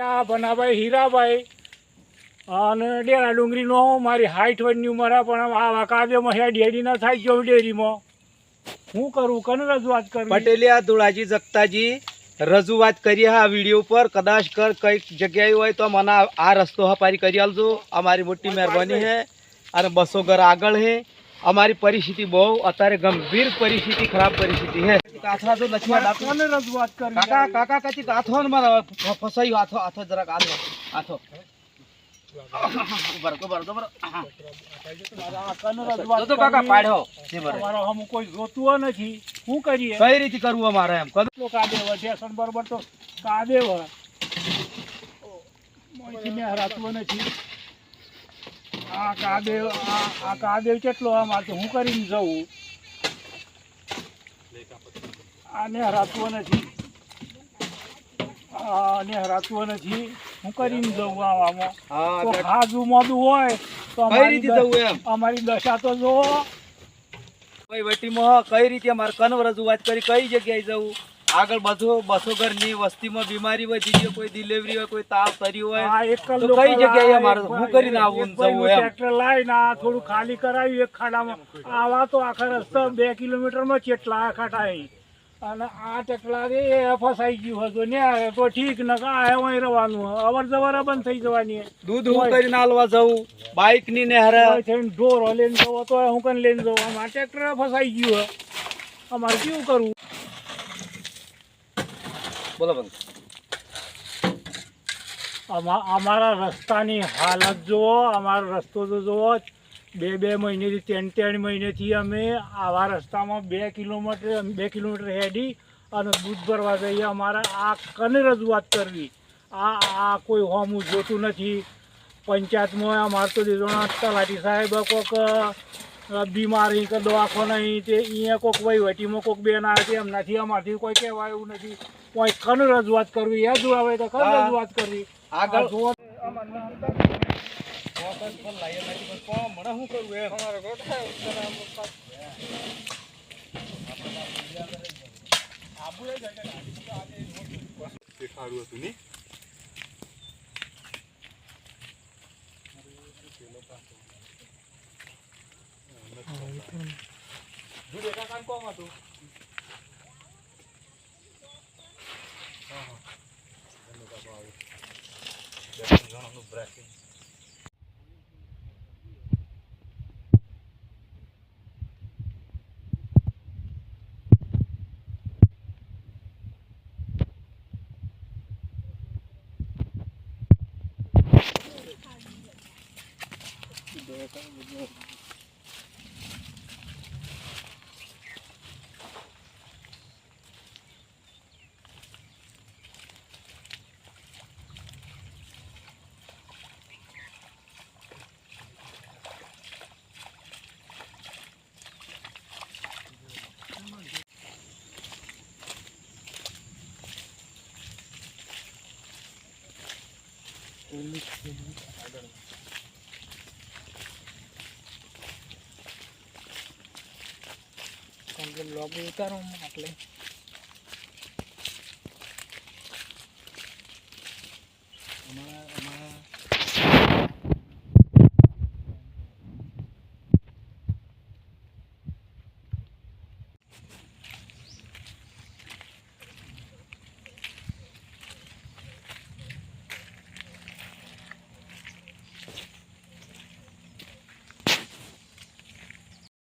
આ ભનાભાઈ હીરાભાઈ અને ડેરા ડુંગરીનો મારી હાઈટ વડની ઉંમર પણ આ કાવ્યમાં હે ડેરી ના થાય જો ડેરીમાં. હું કરું કને રજૂઆત કરું પટેલિયા ધુળાજી જગતાજી રજૂઆત કરી હા વીડિયો પર કદાચ કર કંઈક જગ્યાએ હોય તો મને આ- રસ્તો હપારી કરી આલજો. અમારી મોટી મહેરબાની છે અને બસો ઘર આગળ છે અમારી પરિસ્થિતિ બહુ અત્યારે ગંભીર પરિસ્થિતિ ખરાબ પરિસ્થિતિ છે. કાથરા તો લક્ષ્મણ કોને રજૂઆત કરવી કાકા કાકા કાચી કાથો ને ફ- ફસાયું હાથો હાથો જરાક હાથો હાથો. જોતું નથી. આ કાદેવ આ આ કાદેવ કેટલો અમારે તો હું કરીને જવું આને હરાતું નથી આને હરાતું નથી હું કરીને જવું આવામાં તો ખાધું મોદું હોય તો અમારી દશા તો જોવો કઈ વટીમાં કઈ રીતે મારે કન રજૂઆત કરી કઈ જગ્યાએ જવું? આગળ બધું બસો ઘરની વસ્તીમાં બીમારી હોય બીજી કોઈ ડિલિવરી હોય કોઈ તાવ તરી હોય તો કઈ જગ્યાએ હું કરીને આવું જવું એમ? ટ્રેક્ટર લાવીને આ થોડું ખાલી કરાવ્યું એક ખાડામાં. આવા તો આખા રસ્તા બે કિલોમીટરમાં ચેટલા થાય. અને આ ટેકલા એ ફસાઈ ગયું હતું. ને તો ઠીક ન કા અહીં રહેવાનું. અવર જવર બંધ થઈ જવાની. દૂધ હું કરીને આલવા જવું બાઇકની ને હરે. થઈને ઢોરો લઈને જવો તો હું કને લઈને જવું? આમાં ટ્રેક્ટર ફસાઈ ગયું અમારે કેવું કરવું? બોલો બંધ અમા- અમારા રસ્તાની હાલત જુઓ, અમારો રસ્તો તો જુઓ બે બે મહિનેથી, ત્રણ ત્રણ મહિનેથી અમે આવા રસ્તામાં બે કિલોમીટર બે કિલોમીટર હેડી અને દૂધ ભરવા જઈએ. અમારે આ કને રજૂઆત કરવી? આ આ કોઈ હોમું જોતું નથી. પંચાયતમાં અમારે તો દીધોણા તલાટી સાહેબ કોક બીમારી કે દવાખો નહીં તે અહીંયા કોક વહીવટીમાં કોઈક બેન આવે છે એમનાથી અમારથી કોઈ કહેવાય એવું નથી. કોઈ કન રજૂઆત કરવી યાદ આવે તો કન રજૂઆત કરવી. આગળ. Oh, itu. Dulu kan kan. કારણ કે લોગ ઉતારો અમારા